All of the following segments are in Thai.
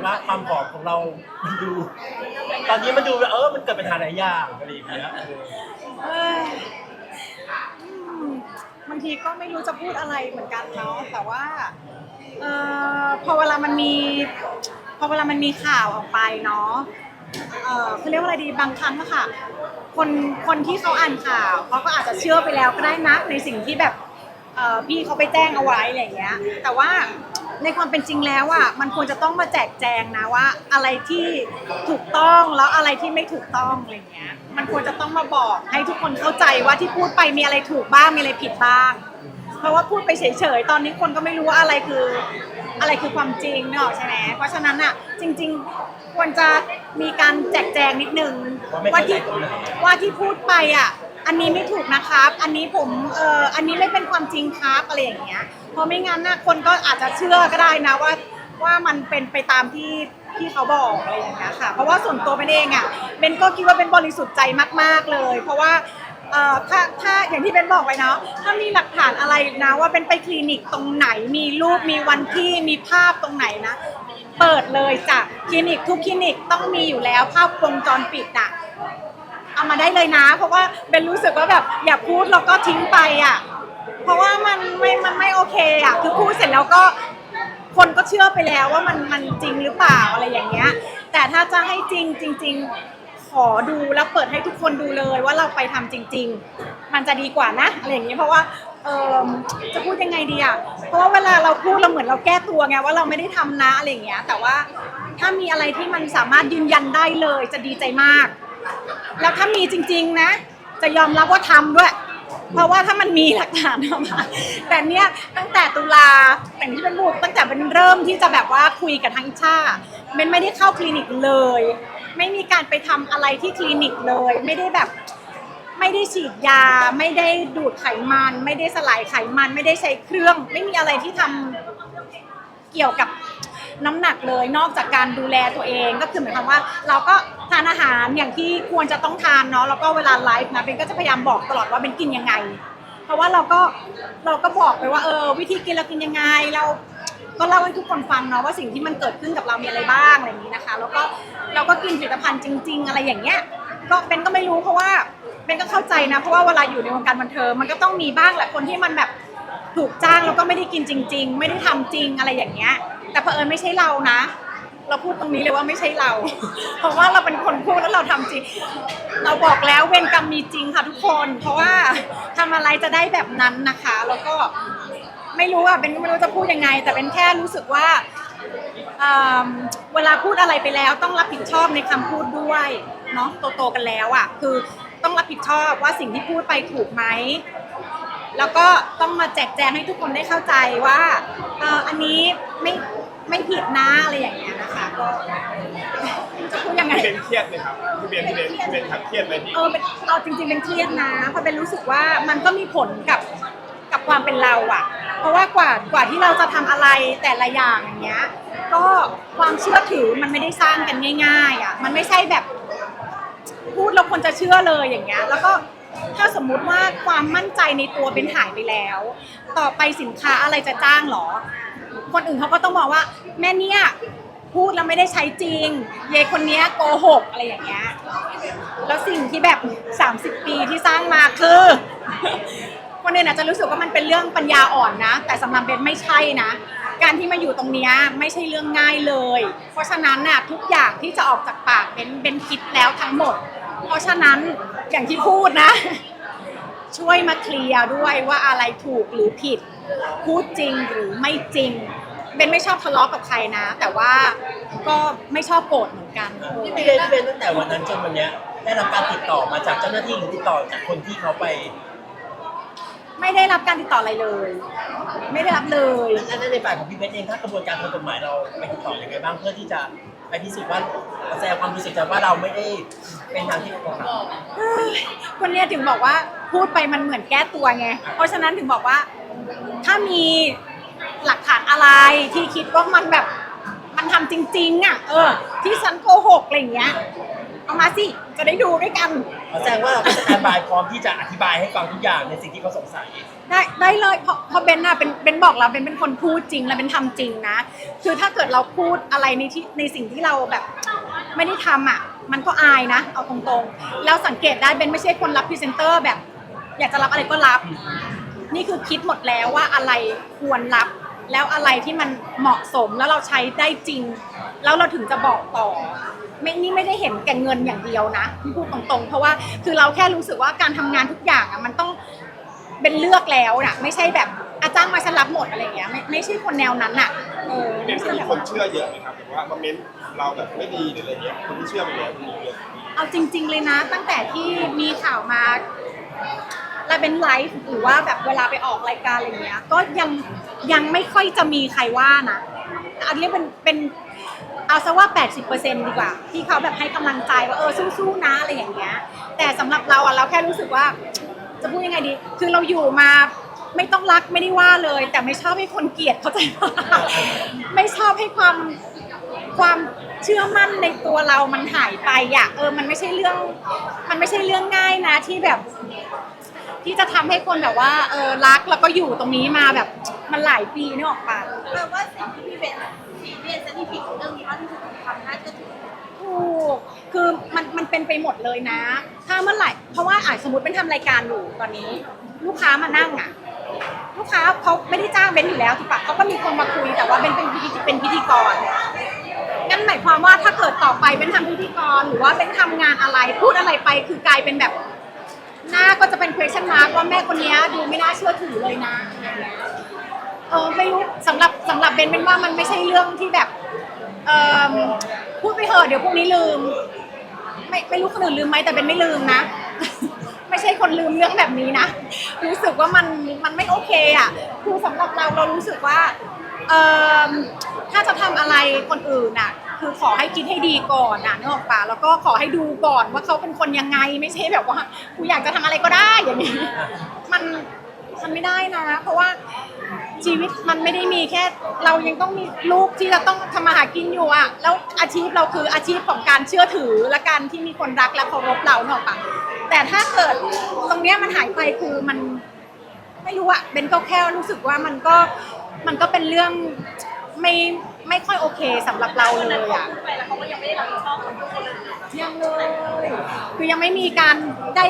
งว่าความผอมของเรา มันดู ตอนนี้มันดูเออ มันเกิดปัญหาหลายอย่างอะไรอย่างเงี้ยเออเอ้ยอืมบางทีก็ไม่รู้จะพูดอะไรเหมือนกันเนาะแต่ว่าเอ่อพอเวลามันมีพอเวลามันมีข่าวออกไปเนาะเอ่อเขาเรียกว่าอะไรดีบางครั้งอะค่ะ คนคนที่เขาอ่านข่าวเขาก็อาจจะเชื่อไปแล้วก็ได้นะในสิ่งที่แบบเอ่อพี่เขาไปแจ้งเอาไว้อะไรอย่างเงี้ย แต่ว่า ในความเป็นจริงแล้วอะมันควรจะต้องมาแจกแจงนะว่า อะไรที่ถูกต้องแล้วอะไรที่ไม่ถูกต้องอะไรเงี้ย มันควรจะต้องมาบอกให้ทุกคนเข้าใจว่าที่พูดไปมีอะไรถูกบ้างมีอะไรผิดบ้าง เพราะว่าพูดไปเฉยๆตอนนี้คนก็ไม่รู้ว่าอะไรคืออะไรคือความจริงเนอะใช่ไหมเพราะฉะนั้นอะจริง ๆควรจะมีการแจกแจงนิดนึงว่าที่ว่าที่พูดไปอะอันนี้ไม่ถูกนะครับ อันนี้ผมเอ่ออันนี้ไม่เป็นความจริงครับอะไรอย่างเงี้ย เพราะไม่งั้นนะคนก็อาจจะเชื่อก็ได้นะว่าว่ามันเป็นไปตามที่ที่เขาบอกอะไรอย่างเงี้ยค่ะ เพราะว่าส่วนตัวเป็นเองอะเบนก็คิดว่าเป็นบริสุทธิ์ใจมาก ๆเลย เพราะว่าเอ่อถ้าถ้าอย่างที่เบนบอกไปเนาะถ้ามีหลักฐานอะไรนะว่าเป็นไปคลินิกตรงไหนมีรูปมีวันที่มีภาพตรงไหนนะ เปิดเลยจ้ะคลินิกทุกคลินิกต้องมีอยู่แล้วภาพวงจรปิดอะเอามาได้เลยนะ เพราะว่าเบนรู้สึกว่าแบบอย่าพูดแล้วก็ทิ้งไปอะ เพราะว่ามันไม่มันไม่โอเคอะคือพูดเสร็จแล้วก็คนก็เชื่อไปแล้วว่ามันมันจริงหรือเปล่าอะไรอย่างเงี้ย แต่ถ้าจะให้จริงจริง ๆ ขอดูแล้วเปิดให้ทุกคนดูเลยว่าเราไปทำจริง ๆ มันจะดีกว่านะอะไรอย่างเงี้ยเพราะว่าเออจะพูดยังไงดีอะ เพราะว่าเวลาเราพูดเราเหมือนเราแก้ตัวไงว่าเราไม่ได้ทำนะอะไรอย่างเงี้ย แต่ว่าถ้ามีอะไรที่มันสามารถยืนยันได้เลยจะดีใจมาก แล้วถ้ามีจริง ๆ นะ จะยอมรับว่าทำด้วย เพราะว่าถ้ามันมีหลักฐานออกมาแต่เนี้ยตั้งแต่ตุลาแต่งที่เป็นบุกตั้งแต่เป็นเริ่มที่จะแบบว่าคุยกับทางชาเบนไม่ได้เข้าคลินิกเลย ไม่มีการไปทำอะไรที่คลินิกเลย ไม่ได้แบบไม่ได้ฉีดยา ไม่ได้ดูดไขมัน ไม่ได้สลายไขมัน ไม่ได้ใช้เครื่อง ไม่มีอะไรที่ทำเกี่ยวกับ น้ำหนักเลย นอกจากการดูแลตัวเองก็คือหมายความว่า เราก็ทานอาหารอย่างที่ควรจะต้องทานเนาะแล้วก็เวลาไลฟ์นะเบนก็จะพยายามบอกตลอดว่าเป็นกินยังไง เพราะว่าเราก็เราก็บอกไปว่าเออวิธีกินเรากินยังไงเราก็เล่าให้ทุกคนฟังเนาะว่าสิ่งที่มันเกิดขึ้นกับเรามีอะไรบ้างอะไรอย่างนี้นะคะ แล้วก็เราก็กินผลิตภัณฑ์จริง ๆ อะไรอย่างเงี้ยก็เบนก็ไม่รู้เพราะว่าเบนก็เข้าใจนะเพราะว่าเวลาอยู่ในวงการบันเทิงมันก็ต้องมีบ้างแหละคนที่มันแบบ ถูกจ้างแล้วก็ไม่ได้กินจริง ๆ ไม่ได้ทำจริงอะไรอย่างเงี้ย แต่เผอิญไม่ใช่เรานะ เราพูดตรงนี้เลยว่าไม่ใช่เรา เพราะว่าเราเป็นคนพูดแล้วเราทำจริง เราบอกแล้วเวรกรรมมีจริงค่ะทุกคน เพราะว่าทำอะไรจะได้แบบนั้นนะคะ แล้วก็ไม่รู้อะเป็นไม่รู้จะพูดยังไง แต่เป็นแค่รู้สึกว่าอืมเวลาพูดอะไรไปแล้ว ต้องรับผิดชอบในคำพูดด้วยเนาะโตๆกันแล้วอะคือต้องรับผิดชอบว่าสิ่งที่พูดไปถูกไหม แล้วก็ต้องมาแจกแจงให้ทุกคนได้เข้าใจว่าเอ่ออันนี้ไม่ไม่ผิดนะอะไรอย่างเงี้ยนะคะก็จะพูดยังไง พี่เบนเครียดไหมครับพี่เบนพี่เบนพี่เบนครับเครียดไหมพี่เออเป็นเอาจริงๆเป็นเครียดนะเพราะเป็นรู้สึกว่ามันก็มีผลกับกับความเป็นเราอะเพราะว่ากว่ากว่าที่เราจะทำอะไรแต่ละอย่างอย่างเงี้ย ก็ความเชื่อถือมันไม่ได้สร้างกันง่าย ๆอะมันไม่ใช่แบบ พูดแล้วคนจะเชื่อเลยอย่างเงี้ย แล้วก็ ถ้าสมมุติว่าความมั่นใจในตัวเป็นหายไปแล้ว ต่อไปสินค้าอะไรจะจ้างหรอ คนอื่นเขาก็ต้องบอกว่า แม่เนี่ยพูดแล้วไม่ได้ใช้จริงเยยคนเนี้ยโกหกอะไรอย่างเงี้ย แล้วสิ่งที่แบบ 30 ปีที่สร้างมาคือ คนอื่นอาจจะรู้สึกว่ามันเป็นเรื่องปัญญาอ่อนนะ แต่สำหรับเบนไม่ใช่นะ การที่มาอยู่ตรงเนี้ยไม่ใช่เรื่องง่ายเลย เพราะฉะนั้นน่ะทุกอย่างที่จะออกจากปากเบนเบนคิดแล้วทั้งหมด เพราะฉะนั้นอย่างที่พูดนะ ช่วยมาเคลียร์ด้วยว่าอะไรถูกหรือผิด พูดจริงหรือไม่จริงเบนไม่ชอบทะเลาะกับใครนะ แต่ว่าก็ไม่ชอบโกรธเหมือนกันพี่เบนพี่เบนตั้งแต่วันนั้นจนวันเนี้ยได้รับการติดต่อมาจากเจ้าหน้าที่หรือติดต่อจากคนที่เขาไปไม่ได้รับการติดต่ออะไรเลย ไม่ได้รับเลย นั่นในฝ่ายของพี่เบนเองถ้ากระบวนการทางกฎหมายเราไปติดต่อยังไงบ้างเพื่อที่จะ ไปพิสูจน์ว่าแสดงความรู้สึกว่าเราไม่ได้เป็นทางที่ถูกต้องคนเนี้ยถึงบอกว่าพูดไปมันเหมือนแก้ตัวไง เพราะฉะนั้นถึงบอกว่า ถ้ามีหลักฐานอะไรที่คิดว่ามันแบบ มันทำจริง ๆ อะ เออ ที่ฉันโกหกอะไรอย่างเงี้ย เอามาสิ จะได้ดูด้วยกัน แสดงว่าเราก็สแตนบายพร้อมที่จะอธิบายให้ฟังทุกอย่างในสิ่งที่เขาสงสัย ได้ได้เลยเพราะเพราะเบนน่ะเป็นเบนบอกแล้วเบนเป็นคนพูดจริงและเป็นทำจริงนะ คือถ้าเกิดเราพูดอะไรในที่ในสิ่งที่เราแบบ ไม่ได้ทำอะ มันก็อายนะ เอาตรงๆ แล้วสังเกตได้เบนไม่ใช่คนรับพรีเซนเตอร์แบบ อยากจะรับอะไรก็รับ นี่คือคิดหมดแล้วว่าอะไรควรรับ แล้วอะไรที่มันเหมาะสมแล้วเราใช้ได้จริง แล้วเราถึงจะบอกต่อ ไม่นี่ไม่ได้เห็นแก่เงินอย่างเดียวนะพูดตรงๆ เพราะว่าคือเราแค่รู้สึกว่าการทำงานทุกอย่างอะมันต้องเป็นเลือกแล้วนะไม่ใช่แบบอาจ้างมาฉันรับหมดอะไรอย่างเงี้ยไม่ไม่ใช่คนแนวนั้นอะเออพี่ไม่เบนใช่มีแบบคนเชื่อเยอะไหมครับหรือว่าคอมเมนต์เราแบบไม่ดีหรืออะไรเงี้ยคนที่เชื่อไปแล้วมีเยอะเอาจริง ๆ เลยนะ ตั้งแต่ที่มีข่าวมาแล้วเป็นไลฟ์หรือว่าแบบเวลาไปออกรายการอะไรเงี้ย ก็ยังยังไม่ค่อยจะมีใครว่านะอันนี้เป็นเป็น เอาซะว่า 80%ดีกว่า ที่เขาแบบให้กำลังใจว่าเออสู้ๆนะอะไรอย่างเงี้ย แต่สำหรับเราอะเราแค่รู้สึกว่า จะพูดยังไงดี คือเราอยู่มาไม่ต้องรักไม่ได้ว่าเลย แต่ไม่ชอบให้คนเกลียดเข้าใจปะไม่ชอบให้ความความเชื่อมั่นในตัวเรามันหายไปอะเออมันไม่ใช่เรื่อง มันไม่ใช่เรื่องง่ายนะที่แบบ ที่จะทำให้คนแบบว่าเออรักแล้วก็อยู่ตรงนี้มาแบบมันหลายปีนี่ออกปะแปลว่าสิ่งที่พี่เบน ละที่ผิดเรื่องนี้มากที่สุดคือความน่าเชื่อถือถูกคือมันมันเป็นไปหมดเลยนะ ถ้าเมื่อไหร่เพราะว่าอะสมมติเป็นทำรายการอยู่ตอนนี้ ลูกค้ามานั่งอะ ลูกค้าเขาไม่ได้จ้างเบนอยู่แล้วถูกปะเขาก็มีคนมาคุยแต่ว่าเบนเป็นพิธีเป็นพิธีกรงั้นหมายความว่าถ้าเกิดต่อไปเป็นทำพิธีกรหรือว่าเป็นทำงานอะไรพูดอะไรไปคือกลายเป็นแบบ หน้าก็จะเป็น question mark ว่าแม่คนเนี้ยดูไม่น่าเชื่อถือเลยนะอย่างเงี้ยเออไม่รู้สำหรับสำหรับเบนเป็นว่ามันไม่ใช่เรื่องที่แบบ เออพูดไปเถอะเดี๋ยวพรุ่งนี้ลืม ไม่ไม่รู้คนอื่นลืมไหมแต่เป็นไม่ลืมนะ ไม่ใช่คนลืมเรื่องแบบนี้นะ รู้สึกว่ามันมันไม่โอเคอะคือสำหรับเราเรารู้สึกว่าเออถ้าจะทำอะไรคนอื่นอะ คือขอให้คิดให้ดีก่อนนะนึกออกปะแล้วก็ขอให้ดูก่อนว่าเขาเป็นคนยังไงไม่ใช่แบบว่ากูอยากจะทำอะไรก็ได้อย่างนี้ มันมันไม่ได้นะ เพราะว่า ชีวิตมันไม่ได้มีแค่เรายังต้องมีลูกที่เราต้องทำมาหากินอยู่อะแล้วอาชีพเราคืออาชีพของการเชื่อถือและการที่มีคนรักและเคารพเราเนกอะปะแต่ถ้าเกิดตรงเนี้ยมันหายไปคือมัน ไม่รู้อะเบนก็แค่รู้สึกว่ามันก็มันก็เป็นเรื่องไม่ไม่ค่อยโอเคสำหรับเราเลยอะ ไปแล้วเขาก็ยังไม่ได้รับผิดชอบกับทุกคนเลยยังเลย คือยังไม่มีการได้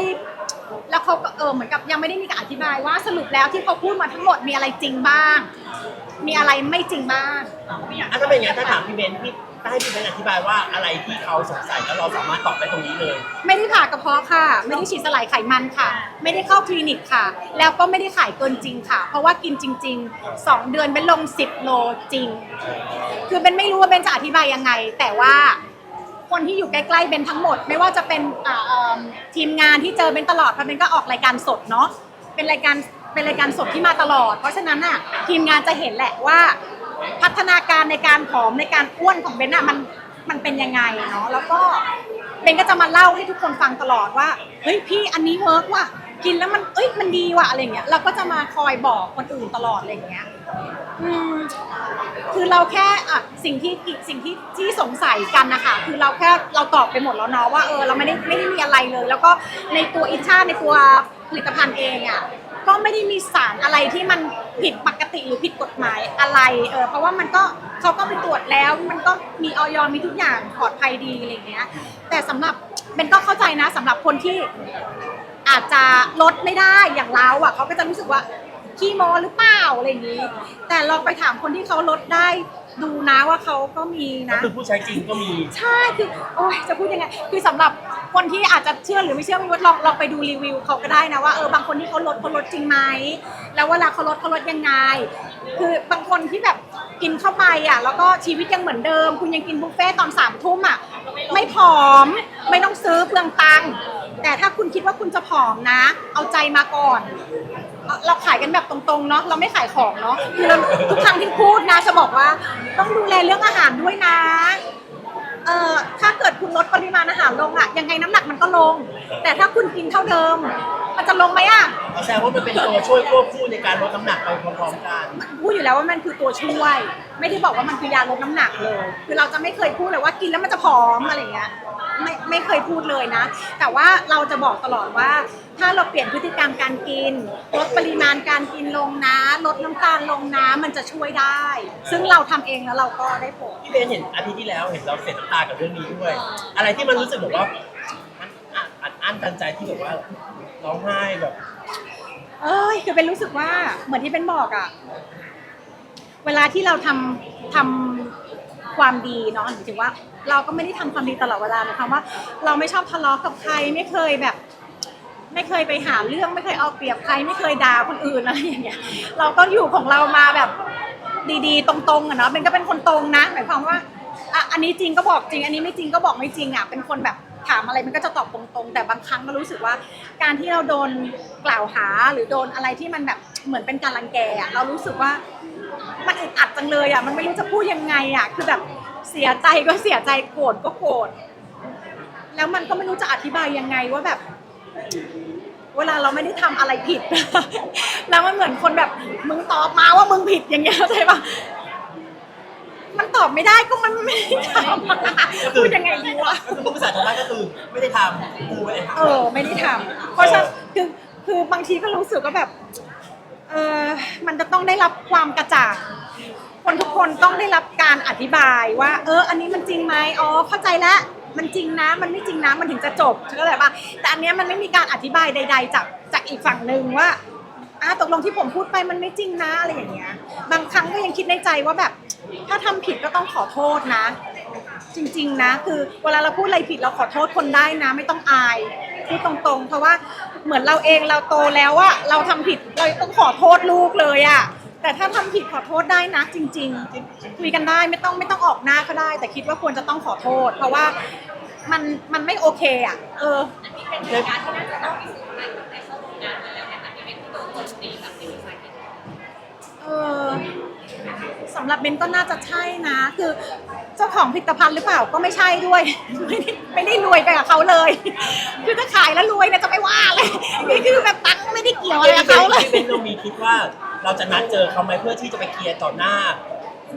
แล้วเขาก็เออเหมือนกับยังไม่ได้มีการอธิบายว่าสรุปแล้วที่เขาพูดมาทั้งหมดมีอะไรจริงบ้าง มีอะไรไม่จริงบ้างอะถ้าเป็นอย่างนั้นถ้าถามพี่เบนซ์พี่ถ้าให้พี่เบนซ์อธิบายว่าอะไรที่เขาสงสัยแล้วเราสามารถตอบได้ตรงนี้เลย ไม่ได้ผ่ากระเพาะค่ะ ไม่ได้ฉีดสลายไขมันค่ะ ไม่ได้เข้าคลินิกค่ะ แล้วก็ไม่ได้ขายเกินจริงค่ะ เพราะว่ากินจริง ๆ 2 เดือนเป็นลง 10 โลจริง คือเบนไม่รู้ว่าเบนจะอธิบายยังไง แต่ว่า คนที่อยู่ใกล้ๆเบนทั้งหมด ไม่ว่าจะเป็นอ่าเอิ่มทีมงานที่เจอเบนตลอดเพราะเบนก็ออกรายการสดเนาะเป็นรายการเป็นรายการสดที่มาตลอด เพราะฉะนั้นอะทีมงานจะเห็นแหละว่า พัฒนาการในการผอมในการอ้วนของเบนอะมันมันเป็นยังไงเนาะแล้วก็เบนก็จะมาเล่าให้ทุกคนฟังตลอดว่าเฮ้ยพี่อันนี้เวิร์กว่ะ กินแล้วมันเอ้ยมันดีว่ะอะไรเงี้ยเราก็จะมาคอยบอกคนอื่นตลอดอะไรเงี้ยอืมคือเราแค่อะสิ่งที่สิ่งที่ที่สงสัยกันนะคะคือเราแค่เราตอบไปหมดแล้วเนาะว่าเออเราไม่ได้ไม่ได้มีอะไรเลย แล้วก็ในตัวอิชาในตัวผลิตภัณฑ์เองอะก็ไม่ได้มีสารอะไรที่มันผิดปกติหรือผิดกฎหมายอะไรเออเพราะว่ามันก็เขาก็ไปตรวจแล้ว มันก็มีออยมีทุกอย่างปลอดภัยดีอะไรเงี้ย แต่สำหรับเบนก็เข้าใจนะสำหรับคนที่ อาจจะลดไม่ได้อย่างเราอะเขาก็จะรู้สึกว่าขี้โมหรือเปล่าอะไรอย่างนี้ แต่ลองไปถามคนที่เขาลดได้ดูนะว่าเขาก็มีก็นะ คือผู้ใช้จริงก็มี ใช่คือโอ้ยจะพูดยังไงคือสำหรับคนที่อาจจะเชื่อหรือไม่เชื่อไม่รู้ลองลองไปดูรีวิวเขาก็ได้นะว่าเออบางคนที่เขาลดเขาลดจริงไหมแล้วเวลาเขาลดเขาลดยังไง คือบางคนที่แบบกินเข้าไปอะ แล้วก็ชีวิตยังเหมือนเดิม คุณยังกินบุฟเฟ่ต์ตอนสามทุ่มอะไม่ผอมไม่ต้องซื้อเปลืองตังค์ แต่ถ้าคุณคิดว่าคุณจะผอมนะ เอาใจมาก่อนเราขายกันแบบตรงๆเนาะเราไม่ขายของเนาะคือเราทุกครั้งที่พูดนะจะบอกว่า ต้องดูแลเรื่องอาหารด้วยนะเอ่อถ้าเกิดคุณลดปริมาณอาหารลงอะยังไงน้ำหนักมันก็ลง แต่ถ้าคุณกินเท่าเดิม มันจะลงไหมอะ แสดงว่ามันเป็นตัวช่วยควบคู่ในการลดน้ำหนักไปพร้อมๆกัน พูดอยู่แล้วว่ามันคือตัวช่วย ไม่ได้บอกว่ามันคือยาลดน้ำหนักเลย คือเราจะไม่เคยพูดเลยว่ากินแล้วมันจะผอมอะไรอย่างเงี้ย ไม่ไม่เคยพูดเลยนะ แต่ว่าเราจะบอกตลอดว่า ถ้าเราเปลี่ยนพฤติกรรมการกิน ลดปริมาณการกินลงนะ ลดน้ำตาลลงนะมันจะช่วยได้ ซึ่งเราทำเองแล้วเราก็ได้ผล พี่เบนเห็นอาทิตย์ที่แล้วเห็นเราเสียน้ำตากับเรื่องนี้ด้วย อะไรที่มันรู้สึกแบบว่ามันอัดอัดอั้นตันใจที่แบบว่าร้องไห้แบบ เอ้ยคือเป็นรู้สึกว่าเหมือนที่เป็นบอกอะเวลาที่เราทำทำความดีเนาะหมายถึงว่า เราก็ไม่ได้ทำความดีตลอดเวลาหมายความว่า เราไม่ชอบทะเลาะกับใครไม่เคยแบบ ไม่เคยไปหาเรื่องไม่เคยเอาเปรียบใครไม่เคยด่าคนอื่นอะไรอย่างเงี้ย เราก็อยู่ของเรามาแบบดีๆ ตรงๆอะเนาะเป็นก็เป็นคนตรงนะหมายความว่าอะอันนี้จริงก็บอกจริง อันนี้ไม่จริงก็บอกไม่จริงอะเป็นคนแบบถามอะไรมันก็จะตอบตรงๆ แต่บางครั้งก็รู้สึกว่า การที่เราโดนกล่าวหาหรือโดนอะไรที่มันแบบเหมือนเป็นการรังแกอะเรารู้สึกว่ามันอึดอัดจังเลยอะมันไม่รู้จะพูดยังไงอะคือแบบ เสียใจก็เสียใจโกรธก็โกรธแล้วมันก็ไม่รู้จะอธิบายยังไงว่าแบบ เวลาเราไม่ได้ทำอะไรผิด แล้วมันเหมือนคนแบบมึงตอบมาว่ามึงผิดอย่างเงี้ยเข้าใจปะมันตอบไม่ได้ก็มันไม่ได้ทำพูดยังไงดีวะก็คือพูดภาษาชาวบ้านก็คือไม่ได้ทำกูไม่ได้ทำเออไม่ได้ทำเพราะฉะนั้นคือคือบางทีก็รู้สึกว่าแบบเออมันจะต้องได้รับความกระจ่าง คนทุกคนต้องได้รับการอธิบายว่า เออ อันนี้มันจริงไหมอ๋อเข้าใจแล้วมันจริงนะ มันไม่จริงนะมันถึงจะจบเข้าใจปะแต่อันเนี้ยมันไม่มีการอธิบายใด ๆ จากจากอีกฝั่งหนึ่งว่าอะตกลงที่ผมพูดไปมันไม่จริงนะอะไรอย่างเงี้ย บางครั้งก็ยังคิดในใจว่าแบบ ถ้าทำผิดก็ต้องขอโทษนะ จริงๆนะ คือเวลาเราพูดอะไรผิดเราขอโทษคนได้นะ ไม่ต้องอายพูดตรงๆ เพราะว่าเหมือนเราเองเราโตแล้วอะเราทำผิดเราต้องขอโทษลูกเลยอะ แต่ถ้าทำผิดขอโทษได้นะจริง ๆ คุยกันได้ไม่ต้องไม่ต้องออกหน้าก็ได้ แต่คิดว่าควรจะต้องขอโทษ เพราะว่ามันมันไม่โอเคอะ เออเป็นเหตุการณ์ที่น่าจะต้องพิสูจน์ได้ตั้งแต่เข้าโรงงานมาแล้วเนี่ยค่ะที่เป็นที่โดนคนตีกับตีสาเหตุเออสำหรับเบนก็น่าจะใช่นะ คือเจ้าของผลิตภัณฑ์หรือเปล่าก็ไม่ใช่ด้วย ไม่ได้ไม่ได้รวยไปกับเขาเลย คือถ้าขายแล้วรวยเนี่ยจะไม่ว่าเลยนี่คือแบบตังค์ไม่ได้เกี่ยวอะไรกับเขาเลยเบนเรามีคิดว่า เราจะนัดเจอเขาไหมเพื่อที่จะไปเคลียร์ต่อหน้า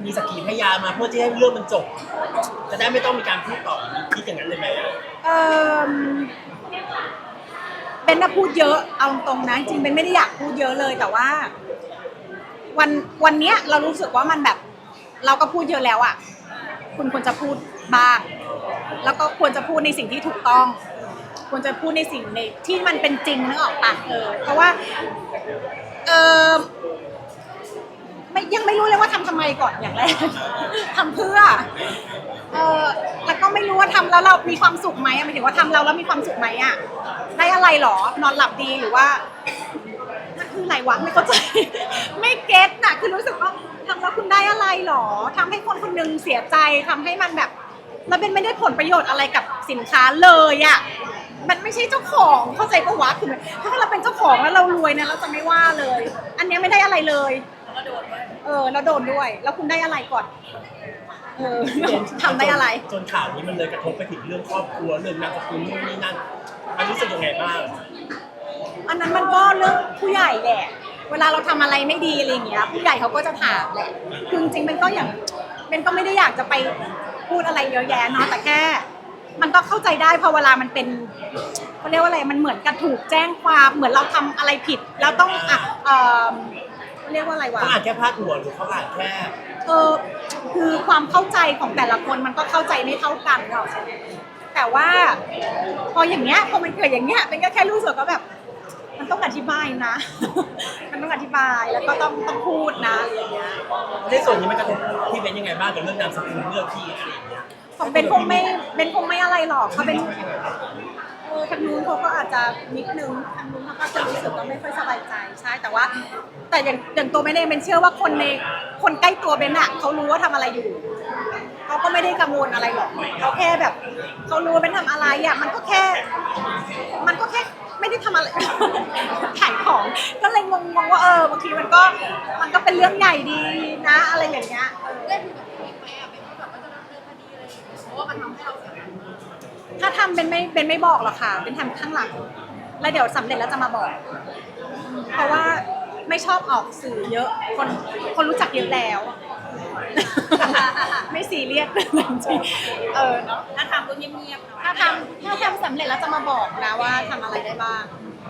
มีสกขีพยานมาเพื่อที่ให้เรื่องมันจบ จะได้ไม่ต้องมีการพูดต่อคิดอย่างนั้นเลยไหมเออเบนน่ะพูดเยอะเอาตรงนะจริงๆเบนไม่ได้อยากพูดเยอะเลยแต่ว่า วันวันเนี้ยเรารู้สึกว่ามันแบบ เราก็พูดเยอะแล้วอะ คุณควรจะพูดบ้าง แล้วก็ควรจะพูดในสิ่งที่ถูกต้อง ควรจะพูดในสิ่งในที่มันเป็นจริงนึกออกปะเออเพราะว่า เออไม่ยังไม่รู้เลยว่าทำทำไมก่อนอย่างแรก ทำเพื่อ เออแล้วก็ไม่รู้ว่าทำแล้วเรามีความสุขไหมหมายถึงว่าทำเราแล้วมีความสุขไหมอะได้อะไรหรอนอนหลับดีหรือว่ามันคืออะไรวะไม่เข้าใจ ไม่เก็ตน่ะ คือรู้สึกว่าทำแล้วคุณได้อะไรหรอทำให้คนคนหนึงเสียใจทำให้มันแบบ แล้วเป็นไม่ได้ผลประโยชน์อะไรกับสินค้าเลยอะมันไม่ใช่เจ้าของเข้าใจปะวะคือถ้าเราเป็นเจ้าของแล้วเรารวยนะเราจะไม่ว่าเลย อันเนี้ยไม่ได้อะไรเลยเออแล้วโดนด้วย แล้วคุณได้อะไรก่อนเออทำได้อะไร จนข่าวนี้มันเลยกระทบไปถึงเรื่องครอบครัวเรื่องนามสกุลนู่นนี่นั่นมันรู้สึกยังไงบ้างอันนั้นมันก็เรื่องผู้ใหญ่แหละ เวลาเราทำอะไรไม่ดีอะไรอย่างเงี้ย ผู้ใหญ่เขาก็จะถามแหละ คือจริงๆมันก็อย่างมันก็ไม่ได้อยากจะไป พูดอะไรเยอะแยะเนาะแต่แค่ มันก็เข้าใจได้พอเวลามันเป็นเขาเรียกว่าอะไรมันเหมือนกับถูกแจ้งความเหมือนเราทำอะไรผิด แล้วต้องอะเออเขาเรียกว่าอะไรวะ เขาอ่านแค่พาดหัวหรือเขาอ่านแค่ เออคือความเข้าใจของแต่ละคนมันก็เข้าใจไม่เท่ากันเนาะแต่ว่า พออย่างเงี้ยพอมันเกิดอย่างเงี้ยเป็นก็แค่รู้สึกว่าแบบ มันต้องอธิบายนะ มันต้องอธิบายแล้วก็ต้องต้องพูดนะอะไรอย่างเงี้ยในส่วนนี้มันกระทบพี่เป็นยังไงบ้างกับเรื่องนามสกุลเรื่องที่อะไรอย่างเงี้ยของเบนคงไม่เบนคงไม่อะไรหรอกเขาเป็นเออทางนู้นเขาก็อาจจะนิดนึงทางนู้นเขาก็จะรู้สึกว่าไม่ค่อยสบายใจใช่แต่ว่า แต่อย่างอย่างตัวเบนเองเบนเชื่อว่าคนในคนใกล้ตัวเบนอะเขารู้ว่าทำอะไรอยู่เขาก็ไม่ได้กังวลอะไรหรอกเขาแค่แบบเขารู้ว่าเป็นทำอะไรอะมันก็แค่ มันก็แค่ ไม่ได้ทำอะไร ขายของก็เลยงงๆว่าเออบางทีมันก็มันก็เป็นเรื่องใหญ่ดีนะ อะไรอย่างเงี้ยเออ ได้คุยกับพี่ไหมอะเป็นแบบว่าจะดำเนินคดีอะไรอย่างเงี้ยเพราะว่ามันทำให้เราเสียหายมากถ้าทำเป็นไม่เป็นไม่บอกหรอกค่ะ เป็นทำข้างหลัง แล้วเดี๋ยวสำเร็จแล้วจะมาบอก เพราะว่าไม่ชอบออกสื่อเยอะ คนคนรู้จักเยอะแล้ว ไม่ซีเรียสเลยจริงๆเออเนาะถ้าทำก็เงียบๆเนาะถ้าทำถ้าทำสำเร็จแล้วจะมาบอกนะว่าทำอะไรได้บ้างอ